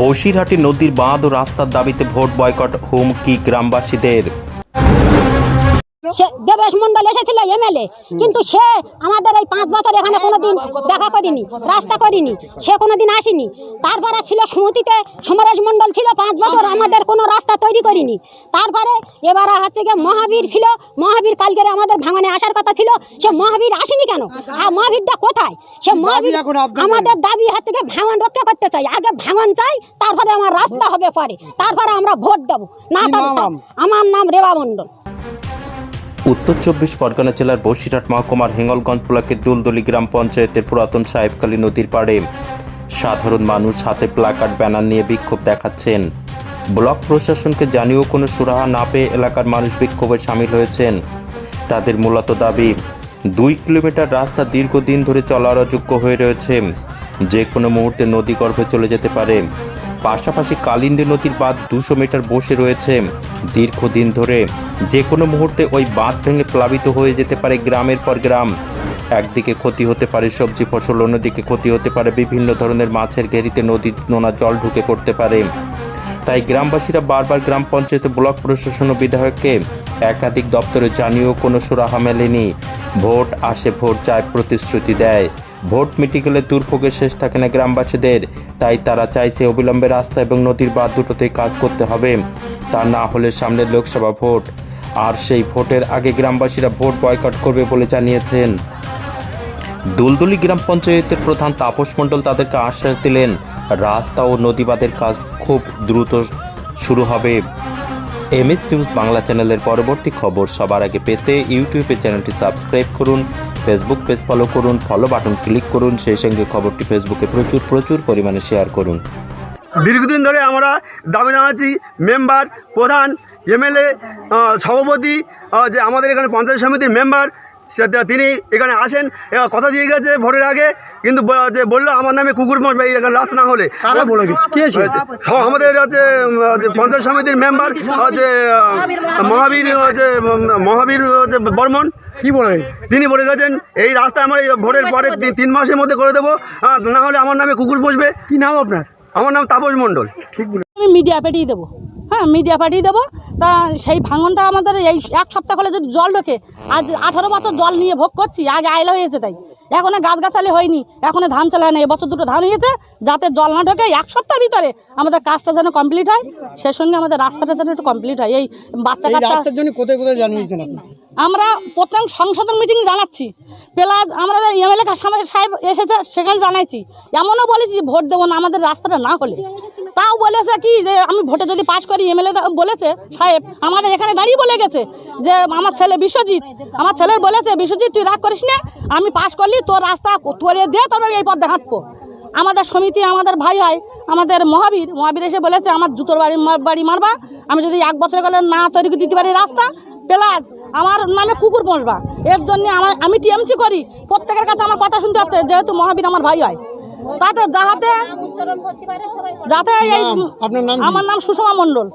বসিরহাটে নদীর বাঁধ ও রাস্তার দাবিতে ভোট বয়কট হুমকি গ্রামবাসীদের। দেবেশ মন্ডল এসেছিল এমএলএ। কিন্তু সে আমাদের এই পাঁচ বছর এখানে কোনোদিন দেখা করিনি রাস্তা করিনি। সে কোনো কোনোদিন আসেনি। তারপরে ছিল সুমতিতে সমরেশ মন্ডল ছিল পাঁচ বছর আমাদের কোনো রাস্তা তৈরি করিনি। তারপরে এবারে হচ্ছে গিয়ে মহাবীর ছিল মহাবীর কালকে আমাদের ভাঙনে আসার কথা ছিল সে মহাবীর আসেনি কেন? আর মহাবীরটা কোথায়? সে মহাবীর আমাদের দাবি হচ্ছে গিয়ে ভাঙন রক্ষা করতে চাই। আগে ভাঙন চাই তারপরে আমার রাস্তা হবে পরে। তারপরে আমরা ভোট দেবো। না আমার নাম রেবা মন্ডল উত্তর চব্বিশ পরগনা জেলার বসিরহাট মহকুমার হেঙ্গলগঞ্জ ব্লকের দুলদলি গ্রাম পঞ্চায়েতের পুরাতন সাহেবকালী নদীর পাড়ে সাধারণ মানুষ হাতে প্লাকার্ড, ব্যানার নিয়ে বিক্ষোভ দেখাচ্ছেন। ব্লক প্রশাসনকে জানিয়েও কোনো সুরাহা না পেয়ে এলাকার মানুষ বিক্ষোভে সামিল হয়েছেন। তাদের মূলত দাবি, দুই কিলোমিটার রাস্তা দীর্ঘদিন ধরে চলার অযোগ্য হয়ে রয়েছে। যে কোনো মুহূর্তে নদী গর্ভে চলে যেতে পারে। পাশাপাশি কালিন্দী নদীর বাঁধ দুশো মিটার বসে রয়েছে। দীর্ঘদিন ধরে যে কোনো মুহূর্তে ওই বাঁধ ভেঙে প্লাবিত হয়ে যেতে পারে গ্রামের পর গ্রাম। একদিকে ক্ষতি হতে পারে সবজি ফসল, অন্যদিকে ক্ষতি হতে পারে বিভিন্ন ধরনের মাছের ঘেরিতে নদীর নোনা জল ঢুকে পড়তে পারে। তাই গ্রামবাসীরা বারবার গ্রাম পঞ্চায়েত ব্লক প্রশাসন ও বিধায়ককে একাধিক দপ্তরে জানিয়েও কোনো সুরাহা মেলেনি। ভোট আসে, ভোট চায় প্রতিশ্রুতি দেয়। ভোট মিটে গেলে দুর্ভোগের শেষ থাকে না গ্রামবাসীদের। তাই তারা চাইছে অবিলম্বে রাস্তা এবং নদীর বাঁধ দুটোতেই কাজ করতে হবে। তা না হলে সামনের লোকসভা ভোট। আর সেই ভোটের আগে গ্রামবাসীরা ভোট বয়কট করবে বলে জানিয়েছেন। দুলদুলি গ্রাম পঞ্চায়েতের প্রধান তাপস মণ্ডল তাদেরকে আশ্বাস দিলেন রাস্তা ও নদীবাদের কাজ খুব দ্রুত শুরু হবে। এমএস নিউজ বাংলা চ্যানেলের পরবর্তী খবর সবার আগে পেতে ইউটিউবে চ্যানেলটি সাবস্ক্রাইব করুন, ফেসবুক পেজ ফলো করুন, ফলো বাটন ক্লিক করুন, সেই সঙ্গে খবরটি ফেসবুকে প্রচুর প্রচুর পরিমাণে শেয়ার করুন। দীর্ঘদিন ধরে আমরা দাবি জানাচ্ছি মেম্বার, প্রধান, এমএলএ সভাপতি যে আমাদের এখানে পঞ্চায়েত সমিতির মেম্বার তিনি এখানে আসেন এবার কথা দিয়ে গেছে ভোটের আগে কিন্তু যে বলল আমার নামে কুকুর এই এখানে রাস্তা না হলে। কারা বলে গেছে? কে সে? সব আমাদের হচ্ছে পঞ্চায়েত সমিতির মেম্বার হচ্ছে মহাবীর হচ্ছে মহাবীর হচ্ছে বর্মন। কি বলে? তিনি বলে গেছেন এই রাস্তা আমার এই ভোটের পরে তিন- তিন মাসের মধ্যে করে দেবো না হলে আমার নামে কুকুর পুষবে। কি নাম আপনার? আমার নাম তাপস মণ্ডল। ঠিক বলে আমি মিডিয়া পাঠিয়ে দেবো। হ্যাঁ মিডিয়া পাঠিয়ে দেবো। তা সেই ভাঙনটা আমাদের এই এক সপ্তাহ হলে যদি জল ঢোকে আজ আঠারো বছর জল নিয়ে ভোগ করছি আগে আইলা হয়েছে তাই। এখনও গাছগাছালি হয়নি এখনও ধান চালা হয় না এবছর দুটো ধান হয়েছে যাতে জল না ঢোকে এক সপ্তাহের ভিতরে আমাদের কাজটা যেন কমপ্লিট হয় সে সঙ্গে আমাদের রাস্তাটা যেন একটু কমপ্লিট হয়। এই বাচ্চা এই কাচ্চা জন্য কোথায় কোথায় জানিয়েছেন আমরা প্রত্যেক সংসদের মিটিং জানাচ্ছি। প্লাস আমরা এমএলএ সাহেব এসেছে সেখানে জানাইছি। এমনও বলেছি ভোট দেবো না আমাদের রাস্তাটা না হলে। তাও বলেছে কি যে, আমি ভোটে যদি পাশ করি, এমএলএ বলেছে, সাহেব, আমাদের এখানে দাঁড়িয়ে বলে গেছে যে, আমার ছেলে বিশ্বজিৎ, আমার ছেলের বলেছে, বিশ্বজিৎ, তুই রাগ করিস না, আমি পাশ করলি, তোর রাস্তা তোরে দে তবে এই পথে হাঁটবো। আমাদের সমিতি, আমাদের ভাই হয় আমাদের মহাবীর মহাবীর এসে বলেছে, আমার জুতোর বাড়ি বাড়ি মারবা, আমি যদি এক বছর গেলে না তৈরি করে দিতে পারি রাস্তা, প্লাস আমার নামে কুকুর পোষবা। এর জন্য আমার, আমি টিএমসি করি, প্রত্যেকের কাছে আমার কথা শুনতে হচ্ছে, যেহেতু মহাবীর আমার ভাই হয় তাতে যাহাতে যাতে এই নাম? আপনার নাম কি? আমার নাম সুষমা মণ্ডল